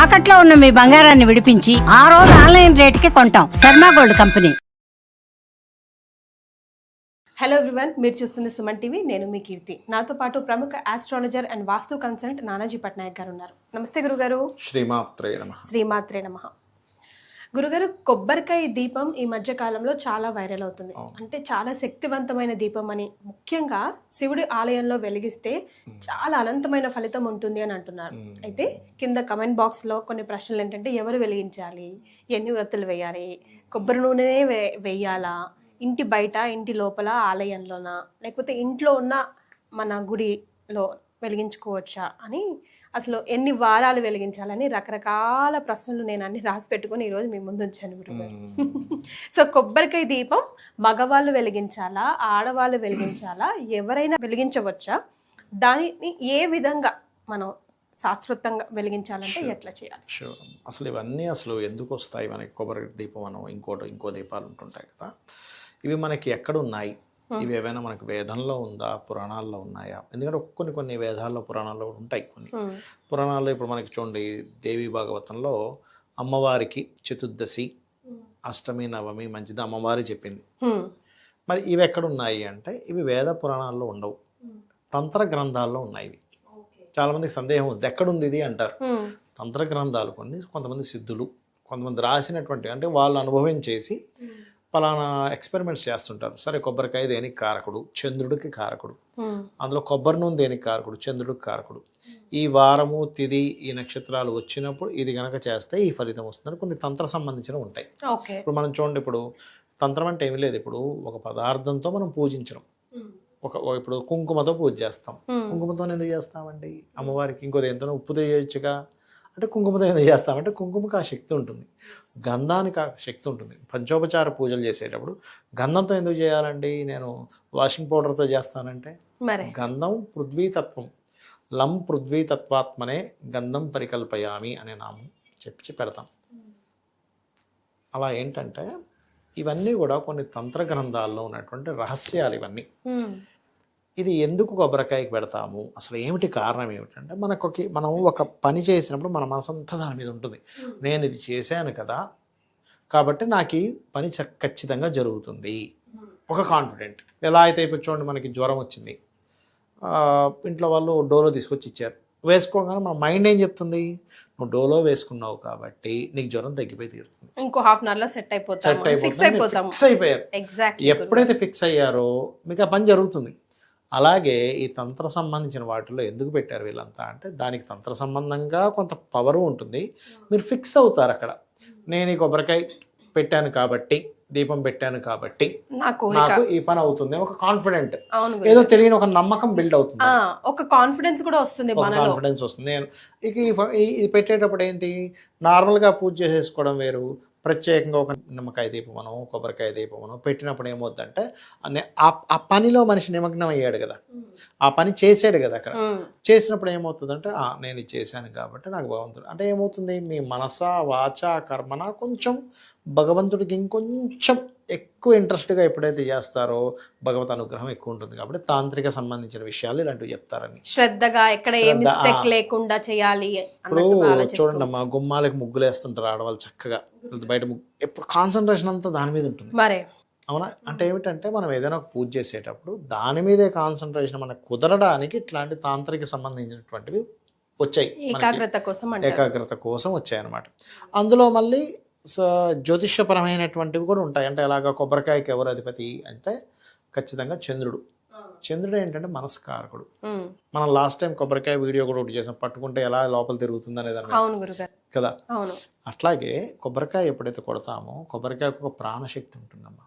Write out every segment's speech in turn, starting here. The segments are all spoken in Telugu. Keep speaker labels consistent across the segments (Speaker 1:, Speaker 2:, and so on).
Speaker 1: తాకట్లో ఉన్న మీ బంగారాన్ని విడిపించి ఆ రోజు ఆన్లైన్ రేటుకి కొంటాం. Sharma gold company.
Speaker 2: Hello everyone మీరు చూస్తున్న సుమన్ టీవీ నేను మీ కీర్తి. నాతో పాటు ప్రముఖ astrologer and Vastu consult Nanaji Patnaik గారు ఉన్నారు. నమస్తే గురుగారు.
Speaker 3: శ్రీమాత్రే నమ.
Speaker 2: శ్రీమాత్రే నమ. గురుగారు కొబ్బరికాయ దీపం ఈ మధ్య కాలంలో చాలా వైరల్ అవుతుంది. అంటే చాలా శక్తివంతమైన దీపం అని. ముఖ్యంగా శివుడి ఆలయంలో వెలిగిస్తే చాలా అనంతమైన ఫలితం ఉంటుంది అని అంటున్నారు. అయితే కింద కమెంట్ బాక్స్లో కొన్ని ప్రశ్నలు ఏంటంటే ఎవరు వెలిగించాలి? ఎన్ని ఒత్తులు వేయాలి? కొబ్బరి నూనెనే వే వేయాలా? ఇంటి బయట ఇంటి లోపల ఆలయంలోనా? లేకపోతే ఇంట్లో ఉన్న మన గుడిలో వెలిగించుకోవచ్చా? అని అసలు ఎన్ని వారాలు వెలిగించాలని రకరకాల ప్రశ్నలు నేను అన్ని రాసి పెట్టుకొని ఈరోజు మీ ముందు ఉంచాను గురుగారు సో కొబ్బరికాయ దీపం మగవాళ్ళు వెలిగించాలా ఆడవాళ్ళు వెలిగించాలా ఎవరైనా వెలిగించవచ్చా? దానిని ఏ విధంగా మనం శాస్త్రోక్తంగా వెలిగించాలంటే ఎట్లా చేయాలి?
Speaker 3: అసలు ఇవన్నీ అసలు ఎందుకు వస్తాయి? మనకి కొబ్బరి దీపం అనో ఇంకోటి ఇంకో దీపాలు ఉంటుంటాయి కదా. ఇవి మనకి ఎక్కడ ఉన్నాయి? ఇవి ఏవైనా మనకి వేదంలో ఉందా? పురాణాల్లో ఉన్నాయా? ఎందుకంటే కొన్ని కొన్ని వేదాల్లో పురాణాల్లో కూడా ఉంటాయి కొన్ని. పురాణాల్లో ఇప్పుడు మనకి చూడండి దేవి భాగవతంలో అమ్మవారికి చతుర్దశి అష్టమి నవమి మంచిది అమ్మవారి చెప్పింది. మరి ఇవి ఎక్కడ ఉన్నాయి అంటే ఇవి వేద పురాణాల్లో ఉండవు. తంత్ర గ్రంథాల్లో ఉన్నాయి ఇవి. చాలామందికి సందేహం ఉంది. ఎక్కడుంది ఇది అంటారు. తంత్ర గ్రంథాలు కొన్ని కొంతమంది సిద్ధులు కొంతమంది రాసినటువంటి అంటే వాళ్ళు అనుభవం చేసి పలానా ఎక్స్పెరిమెంట్స్ చేస్తుంటారు. సరే కొబ్బరికాయ దేనికి కారకుడు? చంద్రుడికి కారకుడు.
Speaker 2: హ్మ్.
Speaker 3: అందులో కొబ్బరి నూనె దేనికి కారకుడు? చంద్రుడికి కారకుడు. ఈ వారము తిది ఈ నక్షత్రాలు వచ్చినప్పుడు ఇది గనక చేస్తే ఈ ఫలితం వస్తుందని కొన్ని తంత్ర సంబంధించినవి ఉంటాయి. ఇప్పుడు మనం చూడండి ఇప్పుడు తంత్రం అంటే ఏమీ లేదు. ఇప్పుడు ఒక పదార్థంతో మనం పూజించడం. ఒక ఒక ఇప్పుడు కుంకుమతో పూజ చేస్తాం.
Speaker 2: Hmm.
Speaker 3: కుంకుమతో ఎందుకు చేస్తామండి? అమ్మవారికి ఇంకో దేంతో ఉప్పుతో చేయొచ్చుగా అంటే కుంకుమతో ఎందుకు చేస్తామంటే కుంకుమకి ఆ శక్తి ఉంటుంది. గంధానికి ఆ శక్తి ఉంటుంది. పంచోపచార పూజలు చేసేటప్పుడు గంధంతో ఎందుకు చేయాలండి? నేను వాషింగ్ పౌడర్తో చేస్తానంటే
Speaker 2: మరే.
Speaker 3: గంధం పృథ్వీతత్వం. లం పృథ్వీతత్వాత్మనే గంధం పరికల్పయామి అనే నామం చెప్పి పెడతాం. అలా ఏంటంటే ఇవన్నీ కూడా కొన్ని తంత్ర గ్రంథాల్లో ఉన్నటువంటి రహస్యాలు ఇవన్నీ. ఇది ఎందుకు కొబ్బరికాయకి పెడతాము? అసలు ఏమిటి కారణం ఏమిటంటే మనకు ఒక మనం ఒక పని చేసినప్పుడు మన మనసంతా దాని మీద ఉంటుంది. నేను ఇది చేశాను కదా కాబట్టి నాకు ఈ పని ఖచ్చితంగా జరుగుతుంది. ఒక కాన్ఫిడెంట్ ఎలా అయితే ఇప్పుడు చూడండి మనకి జ్వరం వచ్చింది. ఇంట్లో వాళ్ళు డోలో తీసుకొచ్చి ఇచ్చారు. వేసుకోగానే మన మైండ్ ఏం చెప్తుంది? నువ్వు డోలో వేసుకున్నావు కాబట్టి నీకు జ్వరం తగ్గిపోయి తీరుతుంది.
Speaker 2: ఇంకో హాఫ్ అన్ అవర్లో సెట్ అయిపోతాం
Speaker 3: సెట్ అయిపోతుంది.
Speaker 2: అయిపోతాం
Speaker 3: ఫిక్స్ అయిపోయారు.
Speaker 2: ఎగ్జాక్ట్
Speaker 3: ఎప్పుడైతే ఫిక్స్ అయ్యారో మీకు ఆ పని జరుగుతుంది. అలాగే ఈ తంత్ర సంబంధించిన వాటిలో ఎందుకు పెట్టారు వీళ్ళంతా అంటే దానికి తంత్ర సంబంధంగా కొంత పవర్ ఉంటుంది. మీరు ఫిక్స్ అవుతారు అక్కడ. నేను ఈ కొబ్బరికాయ పెట్టాను కాబట్టి దీపం పెట్టాను కాబట్టి నాకు ఈ పని అవుతుంది ఒక కాన్ఫిడెంట్. ఏదో తెలియని ఒక నమ్మకం బిల్డ్ అవుతుంది.
Speaker 2: ఒక కాన్ఫిడెన్స్ కూడా వస్తుంది
Speaker 3: కాన్ఫిడెన్స్ వస్తుంది. నేను ఇక ఇది పెట్టేటప్పుడు ఏంటి? నార్మల్గా పూజ చేసేసుకోవడం వేరు. ప్రత్యేకంగా ఒక నిమ్మకాయ దీపమనో కొబ్బరికాయ దీపమనో పెట్టినప్పుడు ఏమవుద్దంటే అనే- ఆ పనిలో మనిషి నిమగ్నం అయ్యాడు కదా. ఆ పని చేసాడు కదా అక్కడ. చేసినప్పుడు ఏమవుతుందంటే "ఆ, నేను ఇది చేశాను కాబట్టి నాకు భగవంతుడు. అంటే ఏమవుతుంది? మీ మనస వాచ కర్మన కొంచెం భగవంతుడికి ఇంకొంచెం ఎక్కువ ఇంట్రెస్ట్గా ఎప్పుడైతే చేస్తారో భగవత్ అనుగ్రహం ఎక్కువ ఉంటుంది కాబట్టి తాంత్రిక సంబంధించిన విషయాలు ఇలాంటివి చెప్తారని.
Speaker 2: శ్రద్ధగా ఎక్కడ ఏ మిస్టేక్. లేకుండా చేయాలి
Speaker 3: ఇప్పుడు చూడండి అమ్మా గుమ్మాలకి ముగ్గులు వేస్తుంటారు ఆడవాళ్ళు చక్కగా. బయట ముగ్గు ఎప్పుడు కాన్సన్ట్రేషన్ అంతా దాని మీద ఉంటుంది.
Speaker 2: మరే.
Speaker 3: అవునా? అంటే ఏమిటంటే మనం ఏదైనా ఒక పూజ చేసేటప్పుడు దాని మీదే కాన్సన్ట్రేషన్ మనకు కుదరడానికి ఇట్లాంటి తాంత్రిక సంబంధించినటువంటివి వచ్చాయి.
Speaker 2: ఏకాగ్రత కోసం
Speaker 3: ఏకాగ్రత కోసం వచ్చాయి అనమాట అందులో మళ్ళీ జ్యోతిష్యపరమైనటువంటివి కూడా ఉంటాయి. అంటే ఎలాగ కొబ్బరికాయకి ఎవరు అధిపతి అంటే ఖచ్చితంగా చంద్రుడు. చంద్రుడు ఏంటంటే మనస్కారకుడు. మనం లాస్ట్ టైం కొబ్బరికాయ వీడియో కూడా ఒకటి చేసాం. పట్టుకుంటే ఎలా లోపల తిరుగుతుంది అనేది కదా? అట్లాగే కొబ్బరికాయ ఎప్పుడైతే కొడతామో కొబ్బరికాయకు ఒక ప్రాణశక్తి ఉంటుందమ్మా.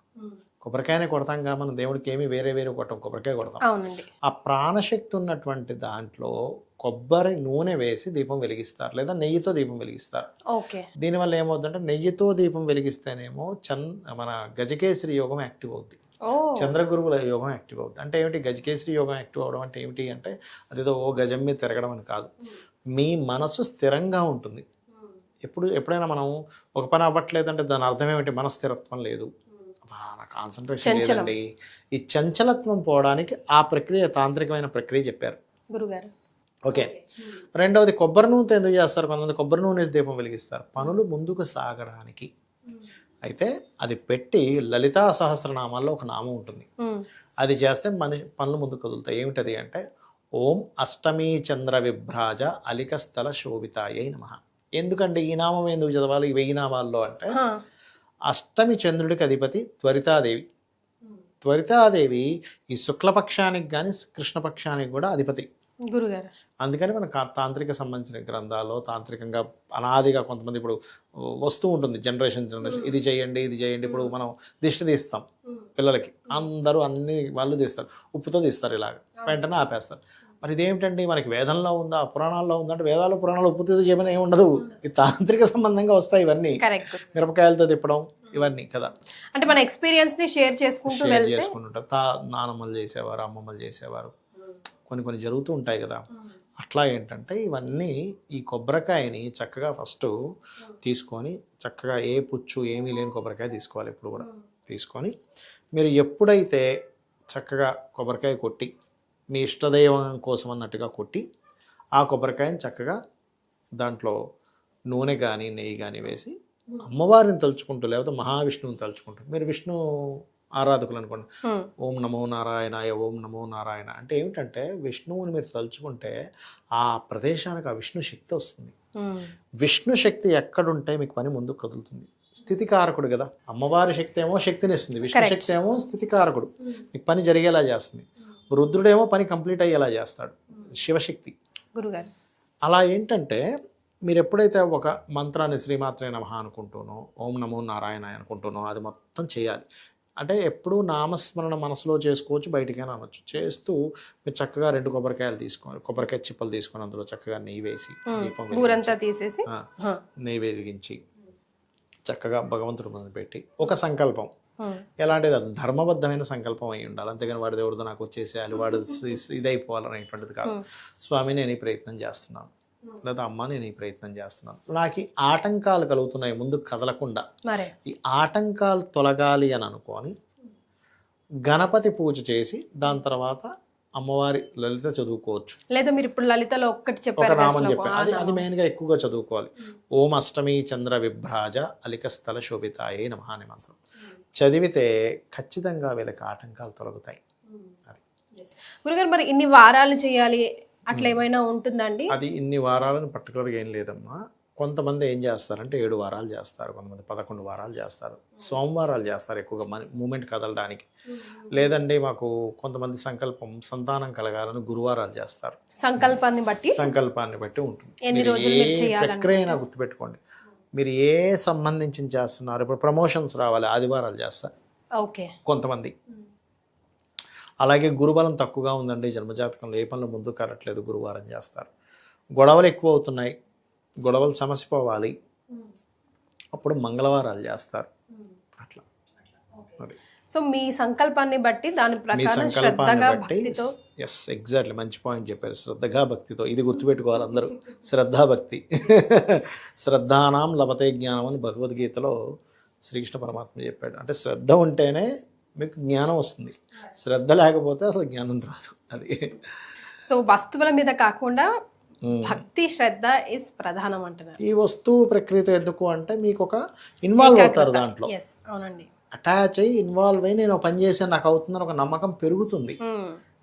Speaker 3: కొబ్బరికాయనే కొడతాం కదా మనం దేవుడికి ఏమి వేరే వేరే కొట్టం కొబ్బరికాయ కొడతాం.
Speaker 2: అవునండి.
Speaker 3: ఆ ప్రాణశక్తి ఉన్నటువంటి దాంట్లో కొబ్బరి నూనె వేసి దీపం వెలిగిస్తారు లేదా నెయ్యితో దీపం వెలిగిస్తారు.
Speaker 2: ఓకే.
Speaker 3: దీనివల్ల ఏమవుతుందంటే నెయ్యితో దీపం వెలిగిస్తేనేమో చంద్ మన గజకేసరి యోగం యాక్టివ్ అవుద్ది. చంద్రగురువుల యోగం యాక్టివ్ అవుద్ది. అంటే ఏమిటి? గజకేసరి యోగం యాక్టివ్ అవడం అంటే ఏమిటి అంటే అదేదో ఓ గజం మీద తిరగడం అని కాదు. మీ మనసు స్థిరంగా ఉంటుంది. ఎప్పుడు ఎప్పుడైనా మనం ఒక పని అవ్వట్లేదంటే దాని అర్థం ఏమిటి? మన స్థిరత్వం లేదు. కాన్సన్ట్రేషన్. లేదండి ఈ చంచలత్వం పోవడానికి ఆ ప్రక్రియ తాంత్రికమైన ప్రక్రియ చెప్పారు.
Speaker 2: గురుగారు.
Speaker 3: ఓకే. రెండవది కొబ్బరి నూనెతో ఎందుకు చేస్తారు? కొంతమంది కొబ్బరి నూనె దీపం వెలిగిస్తారు. పనులు ముందుకు సాగడానికి. అయితే అది పెట్టి లలితా సహస్రనామాల్లో ఒక నామం ఉంటుంది.
Speaker 2: ఉమ్.
Speaker 3: అది చేస్తే మనిషి పనులు ముందుకు కదులుతాయి. ఏమిటది అంటే ఓం అష్టమీ చంద్ర విభ్రాజ అలికస్థల శోభితాయై నమ. ఎందుకంటే ఈ నామం ఎందుకు చదవాలి? ఈ వెయ్యి నామాల్లో అంటే. అష్టమి చంద్రుడికి అధిపతి త్వరితాదేవి. త్వరితాదేవి ఈ శుక్లపక్షానికి కానీ కృష్ణపక్షానికి కూడా అధిపతి.
Speaker 2: గురుగారు.
Speaker 3: అందుకని మన తాంత్రిక సంబంధించిన గ్రంథాల్లో తాంత్రికంగా అనాదిగా కొంతమంది ఇప్పుడు వస్తూ ఉంటుంది. జనరేషన్ జనరేషన్ ఇది చేయండి ఇది చేయండి. ఇప్పుడు మనం దిష్టి తీస్తాం పిల్లలకి. అందరూ అన్ని వాళ్ళు తీస్తారు. ఉప్పుతో తీస్తారు ఇలాగ. వెంటనే ఆపేస్తారు. మరి ఇదేమిటండి? మనకి వేదంలో ఉందా? పురాణాల్లో ఉందా? అంటే వేదాలు పురాణాలు ఉప్పుతో చేయమని ఏమి ఉండదు. ఈ తాంత్రిక సంబంధంగా వస్తాయి ఇవన్నీ. మిరపకాయలతో తిప్పడం ఇవన్నీ కదా.
Speaker 2: అంటే మన ఎక్స్పీరియన్స్ని షేర్ చేసుకుంటూ
Speaker 3: షేర్
Speaker 2: వెళ్తే
Speaker 3: చేసుకుంటుంటారు తా నానమ్మలు చేసేవారు అమ్మమ్మలు చేసేవారు. కొన్ని కొన్ని జరుగుతూ ఉంటాయి కదా. అట్లా ఏంటంటే ఇవన్నీ ఈ కొబ్బరికాయని చక్కగా ఫస్ట్ తీసుకొని చక్కగా ఏ పుచ్చు ఏమీ లేని కొబ్బరికాయ తీసుకోవాలి ఎప్పుడు కూడా. తీసుకొని మీరు ఎప్పుడైతే చక్కగా కొబ్బరికాయ కొట్టి మీ ఇష్టదైవం కోసం అన్నట్టుగా కొట్టి ఆ కొబ్బరికాయని చక్కగా దాంట్లో నూనె కానీ నెయ్యి కానీ వేసి అమ్మవారిని తలుచుకుంటూ లేకపోతే మహావిష్ణువుని తలుచుకుంటూ మీరు విష్ణు ఆరాధకులు అనుకోండి. ఓం నమో నారాయణాయ ఓం నమో నారాయణ అంటే ఏమిటంటే విష్ణువుని మీరు తలుచుకుంటే ఆ ప్రదేశానికి ఆ విష్ణు శక్తి వస్తుంది. విష్ణు శక్తి ఎక్కడుంటే మీకు పని ముందుకు కదులుతుంది. స్థితికారకుడు కదా. అమ్మవారి శక్తి ఏమో శక్తిని ఇస్తుంది. విష్ణు శక్తి ఏమో స్థితికారకుడు. మీకు పని జరిగేలా చేస్తుంది. రుద్రుడేమో పని కంప్లీట్ అయ్యేలా చేస్తాడు. శివశక్తి.
Speaker 2: గురుగారు.
Speaker 3: అలా ఏంటంటే మీరు ఎప్పుడైతే ఒక మంత్రాన్ని శ్రీమాత్రే నమః అనుకుంటూనో ఓం నమో నారాయణ అనుకుంటూనో అది మొత్తం చేయాలి. అంటే ఎప్పుడూ నామస్మరణ మనసులో చేసుకోవచ్చు బయటికైనా అనొచ్చు. చేస్తూ మీరు చక్కగా రెండు కొబ్బరికాయలు తీసుకొని కొబ్బరికాయ చిప్పలు తీసుకొని అందులో చక్కగా నెయ్యి వేసి దీపం
Speaker 2: తీసేసి.
Speaker 3: నెయ్యి వెలిగించి చక్కగా భగవంతుడి ముందు పెట్టి ఒక సంకల్పం. ఎలాంటిది? అది ధర్మబద్ధమైన సంకల్పం అయి ఉండాలి. అంతేగాని వాడి దేవుడితో నాకు వచ్చేసేయాలి వాడు ఇదైపోవాలనేటువంటిది కాదు. స్వామి నేను ఈ ప్రయత్నం చేస్తున్నాను. లేదా అమ్మ నేను ఈ ప్రయత్నం చేస్తున్నాను. నాకు ఈ ఆటంకాలు కలుగుతున్నాయి ముందు కదలకుండా. ఈ ఆటంకాలు తొలగాలి అని అనుకొని గణపతి పూజ చేసి దాని తర్వాత అమ్మవారి లలిత చదువుకోవచ్చు.
Speaker 2: లేదా మీరు ఇప్పుడు లలితలో ఒక్కటి
Speaker 3: ఒక
Speaker 2: చెప్పారు కదా
Speaker 3: నామం
Speaker 2: శ్లోకం.
Speaker 3: చెప్పాను అది అది మెయిన్గా ఎక్కువగా చదువుకోవాలి. ఓం అష్టమి చంద్ర విభ్రాజ అలికస్థల శోభితాయే నమః అనే మంత్రం. చదివితే ఖచ్చితంగా వీళ్ళకి ఆటంకాలు తొలగుతాయి. అది.
Speaker 2: గురుగారు మరి ఇన్ని వారాలు చేయాలి అట్లా ఏమైనా ఉంటుందండి
Speaker 3: అది ఇన్ని వారాలను పర్టికులర్గా ఏం లేదమ్మా. కొంతమంది ఏం చేస్తారంటే ఏడు వారాలు చేస్తారు కొంతమంది పదకొండు వారాలు చేస్తారు. సోమవారాలు చేస్తారు ఎక్కువగా మన మూమెంట్ కదలడానికి. లేదండి మాకు కొంతమంది సంకల్పం సంతానం కలగాలని గురువారాలు చేస్తారు.
Speaker 2: సంకల్పాన్ని బట్టి?
Speaker 3: సంకల్పాన్ని బట్టి ఉంటుంది.
Speaker 2: ఎన్ని
Speaker 3: మీరు
Speaker 2: రోజులు మీరు
Speaker 3: ఏ
Speaker 2: చేయాలనుకుంటున్నారు?
Speaker 3: ప్రక్రియ అయినా గుర్తుపెట్టుకోండి. మీరు ఏ సంబంధించి చేస్తున్నారు ఇప్పుడు ప్రమోషన్స్ రావాలి ఆదివారాలు చేస్తారు
Speaker 2: ఓకే.
Speaker 3: కొంతమంది. అలాగే గురుబలం తక్కువగా ఉందండి జన్మజాతకంలో ఏ పనులు ముందుకు కరట్లేదు గురువారం చేస్తారు. గొడవలు ఎక్కువ అవుతున్నాయి గొడవలు సమస్య పోవాలి. అప్పుడు మంగళవారాలు చేస్తారు. అట్లా. అది.
Speaker 2: సో మీ సంకల్పాన్ని బట్టి దాని ప్రకారం శ్రద్ధగా భక్తితో
Speaker 3: ఎస్ ఎగ్జాక్ట్లీ మంచి పాయింట్ చెప్పారు. శ్రద్ధగా భక్తితో. ఇది గుర్తుపెట్టుకోవాలి అందరూ. శ్రద్ధా భక్తి. శ్రద్ధానాం లభతే జ్ఞానం అని భగవద్గీతలో శ్రీకృష్ణ పరమాత్మ చెప్పాడు. అంటే శ్రద్ధ ఉంటేనే మీకు జ్ఞానం వస్తుంది. శ్రద్ధ లేకపోతే అసలు జ్ఞానం రాదు. అది.
Speaker 2: సో వస్తువుల మీద కాకుండా
Speaker 3: మ్మ్.
Speaker 2: భక్తి శ్రద్ధ ఇస్ ప్రధానం అంటున్నారు.
Speaker 3: ఈ వస్తువు ప్రక్రియతో ఎందుకు అంటే మీకు ఒక ఇన్వాల్వ్ అవుతారు దాంట్లో.
Speaker 2: అవునండి.
Speaker 3: అటాచ్ అయ్యి ఇన్వాల్వ్ అయ్యి నేను పని చేస్తే నాకు అవుతుందని ఒక నమ్మకం పెరుగుతుంది.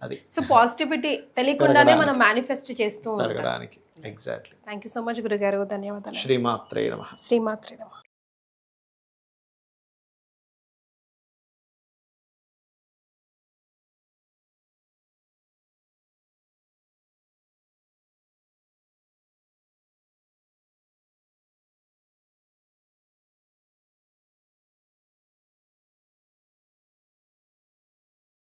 Speaker 3: అది.
Speaker 2: సో పాజిటివిటీ తెలియకుండానే మనం మేనిఫెస్ట్ చేస్తూ ఉంటాం.
Speaker 3: పెరగడానికి. Exactly
Speaker 2: thank you so much గురుగారు. ధన్యవాదాలు.
Speaker 3: శ్రీమాత్రే నమ.
Speaker 2: శ్రీమాత్రి నమః.